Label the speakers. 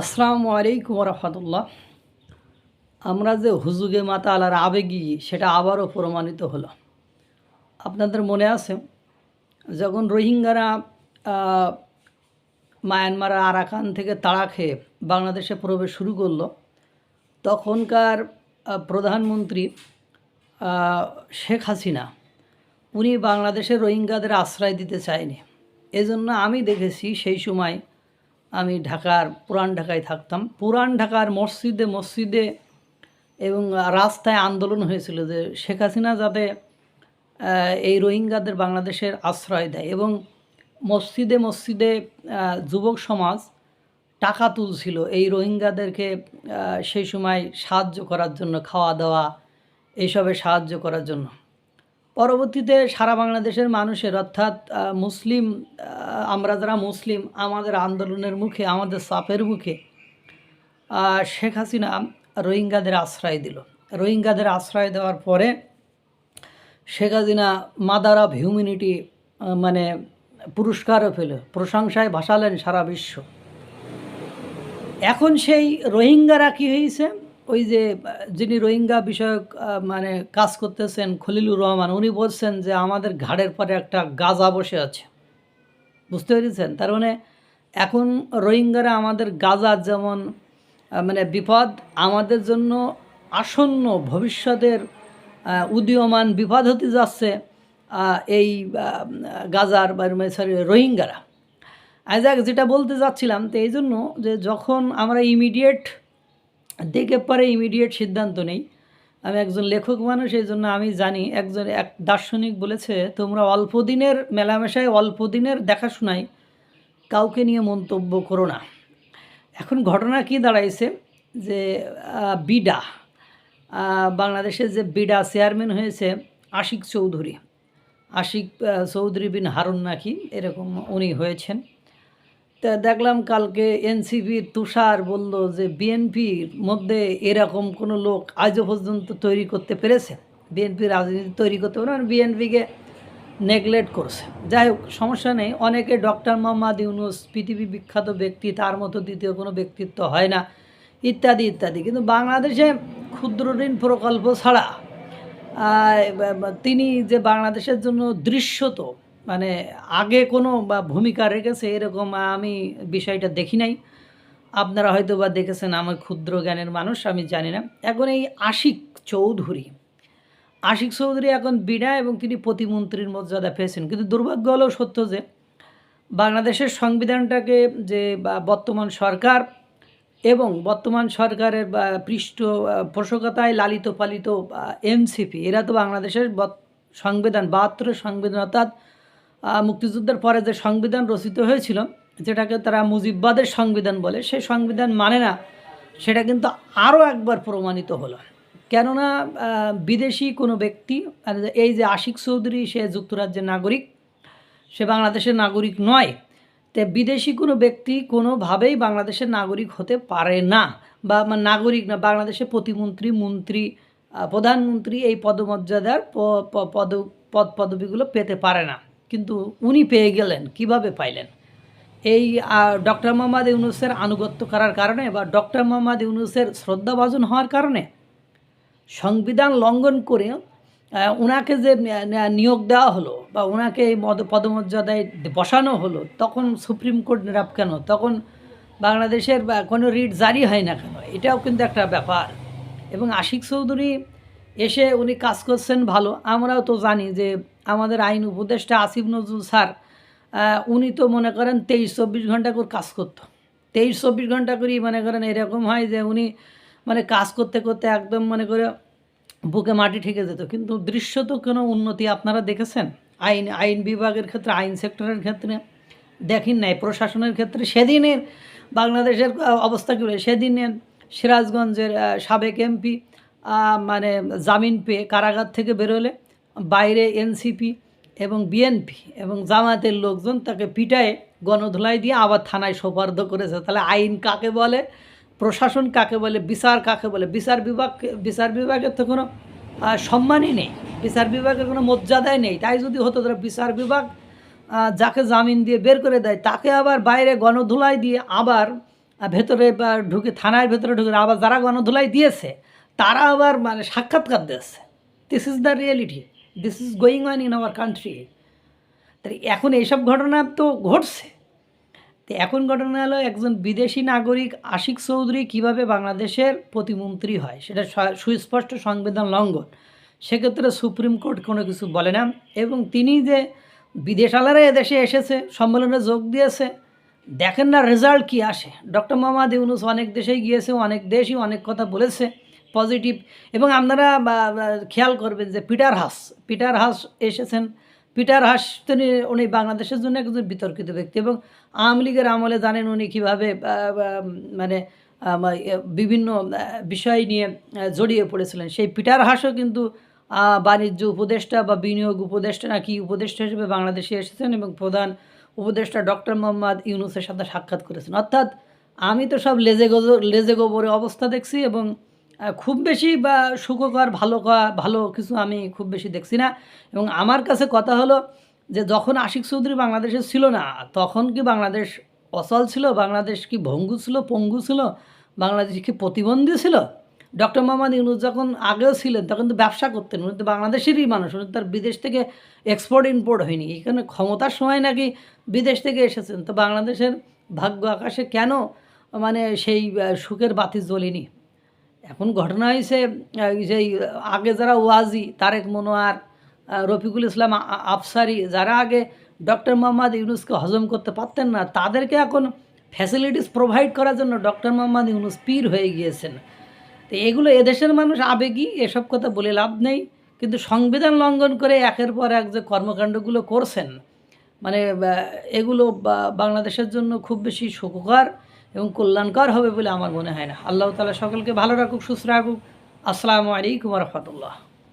Speaker 1: আসসালামু আলাইকুম রহমতুল্লাহ আমরা যে হুজুগে মাতা আলার আবেগী, সেটা আবারও প্রমাণিত হলো। আপনাদের মনে আছে, যখন রোহিঙ্গারা মায়ানমার আরাকান থেকে তাড়া খেয়ে বাংলাদেশে প্রবেশ শুরু করল, তখনকার প্রধানমন্ত্রী শেখ হাসিনা, উনি বাংলাদেশের রোহিঙ্গাদের আশ্রয় দিতে চায়নি। এজন্য আমি দেখেছি সেই সময় আমি ঢাকার, পুরান ঢাকায় থাকতাম। পুরান ঢাকার মসজিদে মসজিদে এবং রাস্তায় আন্দোলন হয়েছিল যে শেখ হাসিনা যাতে এই রোহিঙ্গাদের বাংলাদেশের আশ্রয় দেয় এবং মসজিদে মসজিদে যুবক সমাজ টাকা তুলছিল এই রোহিঙ্গাদেরকে সেই সময় সাহায্য করার জন্য, খাওয়া দাওয়া, এইসবে সাহায্য করার জন্য। পরবর্তীতে সারা বাংলাদেশের মানুষের, অর্থাৎ মুসলিম আমরা যারা মুসলিম, আমাদের আন্দোলনের মুখে, আমাদের চাপের মুখে শেখ হাসিনা রোহিঙ্গাদের আশ্রয় দিল। রোহিঙ্গাদের আশ্রয় দেওয়ার পরে Sheikh Hasina mother of humanity মানে পুরস্কারও পেল, প্রশংসায় ভাসালেন সারা বিশ্ব। এখন সেই রোহিঙ্গারা কি হয়েছে? ওই যে, যিনি রোহিঙ্গা বিষয়ক মানে কাজ করতেছেন, খলিলুর রহমান, উনি বলছেন যে আমাদের ঘাড়ের পরে একটা গাজা বসে আছে। বুঝতে পেরেছেন? তার মানে এখন রোহিঙ্গারা আমাদের গাজার যেমন মানে বিপদ, আমাদের জন্য আসন্ন ভবিষ্যতের উদীয়মান বিপদ হতে যাচ্ছে এই গাজার বা সরি রোহিঙ্গারা। আজ যেটা বলতে যাচ্ছিলাম, তো এই জন্য যে যখন আমরা ইমিডিয়েট দেখে পরে ইমিডিয়েট সিদ্ধান্ত নেই। আমি একজন লেখক মানুষ, এই জন্য আমি জানি একজন এক দার্শনিক বলেছে, তোমরা অল্প দিনের মেলামেশায় অল্প দিনের দেখাশোনায় কাউকে নিয়ে মন্তব্য করো না। এখন ঘটনা কি দাঁড়াইছে যে বিডা বাংলাদেশের যে বিডা চেয়ারম্যান হয়েছে আশিক চৌধুরী আশিক চৌধুরী বিন হারুন নাকি, এরকম উনি হয়েছেন। তা দেখলাম কালকে এনসিপির তুষার বলল যে বিএনপির মধ্যে এরকম কোনো লোক আজও পর্যন্ত তৈরি করতে পেরেছে? বিএনপি রাজনীতি তৈরি করতে পারে বিএনপিকে নেগলেক্ট করছে। যাই হোক, সমস্যা নেই। অনেকে ডক্টর মোহাম্মদ ইউনুস পৃথিবী বিখ্যাত ব্যক্তি, তার মতো দ্বিতীয় কোনো ব্যক্তিত্ব হয় না, ইত্যাদি ইত্যাদি। কিন্তু বাংলাদেশে ক্ষুদ্র ঋণ প্রকল্প ছাড়া তিনি যে বাংলাদেশের জন্য দৃশ্যত মানে আগে কোনো বা ভূমিকা রেখেছে এরকম আমি বিষয়টা দেখি নাই। আপনারা হয়তো বা দেখেছেন আমার ক্ষুদ্র জ্ঞানের মানুষ, আমি জানি না। এখন এই আশিক চৌধুরী আশিক চৌধুরী এখন বিনা এবং তিনি প্রতিমন্ত্রীর মর্যাদা পেয়েছেন। কিন্তু দুর্ভাগ্য হলেও সত্য যে, বাংলাদেশের সংবিধানটাকে যে বা বর্তমান সরকার এবং বর্তমান সরকারের বা পৃষ্ঠ, পোষকতায় লালিত পালিত এনসিপি, এরা তো বাংলাদেশের সংবিধান, বাহাত্তরের সংবিধান অর্থাৎ মুক্তিযুদ্ধের পরে যে সংবিধান রচিত হয়েছিল, যেটাকে তারা মুজিববাদের সংবিধান বলে সেই সংবিধান মানে না, সেটা কিন্তু আরও একবার প্রমাণিত হলো। কেননা বিদেশি কোনো ব্যক্তি এই যে আশিক চৌধুরী, সে যুক্তরাজ্যের নাগরিক, সে বাংলাদেশের নাগরিক নয়, তে বিদেশি কোনো ব্যক্তি কোনোভাবেই বাংলাদেশের নাগরিক হতে পারে না, বা মা- নাগরিক না, বাংলাদেশের প্রতিমন্ত্রী, মন্ত্রী প্রধানমন্ত্রী এই পদমর্যাদার পদ পদ, পদবিগুলো পেতে পারে না। কিন্তু উনি পেয়ে গেলেন, কীভাবে পাইলেন? এই ডক্টর মোহাম্মদ ইউনুসের আনুগত্য করার কারণে বা ডক্টর মোহাম্মদ ইউনুসের শ্রদ্ধাভাজন হওয়ার কারণে সংবিধান লঙ্ঘন করে ওনাকে যে নিয়োগ দেওয়া হলো বা ওনাকে এই পদমর্যাদায় বসানো হলো, তখন সুপ্রিম কোর্ট নিরাপ কেন? তখন বাংলাদেশের কোনো রিট জারি হয় না কেন? এটাও কিন্তু একটা ব্যাপার। এবং আশিক চৌধুরী এসে উনি কাজ করছেন ভালো। আমরাও তো জানি যে আমাদের আইন উপদেষ্টা আসিফ নজরুল স্যার উনি তো মনে করেন তেইশ চব্বিশ ঘণ্টা করে কাজ করতো। তেইশ চব্বিশ ঘণ্টা করেই মনে করেন এরকম হয় যে উনি মানে কাজ করতে করতে একদম মনে করে বুকে মাটি ঠেকে যেত। কিন্তু দৃশ্য তো কোনো উন্নতি আপনারা দেখেছেন? আইন আইন বিভাগের ক্ষেত্রে, আইন সেক্টরের ক্ষেত্রে দেখেন নাই, প্রশাসনের ক্ষেত্রে সেদিনের বাংলাদেশের অবস্থা কী বলে? সেদিনে সিরাজগঞ্জের সাবেক এমপি মানে জামিন পেয়ে কারাগার থেকে বেরোলে বাইরে এনসিপি এবং বিএনপি এবং জামাতের লোকজন তাকে পিটায়, গণধোলাই দিয়ে আবার থানায় সোপার্দ করেছে। তাহলে আইন কাকে বলে? প্রশাসন কাকে বলে? বিচার কাকে বলে? বিচার বিভাগ, বিচার বিভাগের তো কোনো সম্মানই নেই। বিচার বিভাগের কোনো মর্যাদাই নেই। তাই যদি হতো, তাহলে বিচার বিভাগ যাকে জামিন দিয়ে বের করে দেয়, তাকে আবার বাইরে গণধুলাই দিয়ে আবার ভেতরে ঢুকে থানার ভেতরে ঢুকে আবার যারা গণধুলাই দিয়েছে, তারা আবার মানে সাক্ষাৎকার দিয়েছে। This is the reality this is going on in our country তাই এখন এইসব ঘটনা তো ঘটছে। তো এখন ঘটনা হলো একজন বিদেশি নাগরিক আশিক চৌধুরী কীভাবে বাংলাদেশের প্রতিমন্ত্রী হয়, সেটা সুস্পষ্ট সংবিধান লঙ্ঘন। সেক্ষেত্রে সুপ্রিম কোর্ট কোনো কিছু বলে না। এবং তিনি যে বিদেশালারা এদেশে এসেছে, সম্মেলনে যোগ দিয়েছে, দেখেন না রেজাল্ট কি আসে। ডক্টর মোহাম্মদ ইউনুস অনেক দেশেই গিয়েছে, অনেক দেশই অনেক কথা বলেছে। পজিটিভ এবং আপনারা খেয়াল করবেন যে পিটার হাস পিটার হাস এসেছেন। পিটার হাস তিনি, উনি বাংলাদেশের জন্য একজন বিতর্কিত ব্যক্তি এবং আওয়ামী লীগের আমলে জানেন উনি কীভাবে মানে বিভিন্ন বিষয় নিয়ে জড়িয়ে পড়েছিলেন। সেই পিটার হাসও কিন্তু বাণিজ্য উপদেষ্টা বা বিনিয়োগ উপদেষ্টা নাকি উপদেষ্টা হিসেবে বাংলাদেশে এসেছেন এবং প্রধান উপদেষ্টা ডক্টর মোহাম্মদ ইউনুসের সাথে সাক্ষাৎ করেছেন। অর্থাৎ আমি তো সব লেজে গোজো, লেজে গোবরে অবস্থা দেখছি এবং খুব বেশি বা সুখকর ভালো ভালো কিছু আমি খুব বেশি দেখছি না। এবং আমার কাছে কথা হলো যে, যখন আশিক চৌধুরী বাংলাদেশে ছিল না, তখন কি বাংলাদেশ অচল ছিল? বাংলাদেশ কি ভঙ্গু ছিল, পঙ্গু ছিল? বাংলাদেশ কি প্রতিবন্ধী ছিল? ডক্টর মোহাম্মদ ইউনুস যখন আগেও ছিলেন, তখন তো ব্যবসা করতেন। উনি তো বাংলাদেশেরই মানুষ, উনি তার বিদেশ থেকে এক্সপোর্ট ইম্পোর্ট হয়নি। এখানে ক্ষমতার সময় নাকি বিদেশ থেকে এসেছেন। তো বাংলাদেশের ভাগ্য আকাশে কেন মানে সেই সুখের বাতি জ্বলেনি? এখন ঘটনা হয়েছে সেই আগে যারা ওয়াজি, তারেক মনোয়ার রফিকুল ইসলাম আফসারি, যারা আগে ডক্টর মোহাম্মদ ইউনুসকে হজম করতে পারতেন না, তাদেরকে এখন ফ্যাসিলিটিস প্রোভাইড করার জন্য ডক্টর মোহাম্মদ ইউনুস পীর হয়ে গিয়েছেন। তো এগুলো এদেশের মানুষ আবেগী, এসব কথা বলে লাভ নেই, কিন্তু সংবিধান লঙ্ঘন করে একের পর এক যে কর্মকাণ্ডগুলো করছেন মানে এগুলো বাংলাদেশের জন্য খুব বেশি সুখকর এবং কল্যাণকর হবে বলে আমার মনে হয় না। আল্লাহ তালা সকলকে ভালো রাখুক, সুস্থ রাখুক। আসসালামু আলাইকুম রহমতুল্লাহ।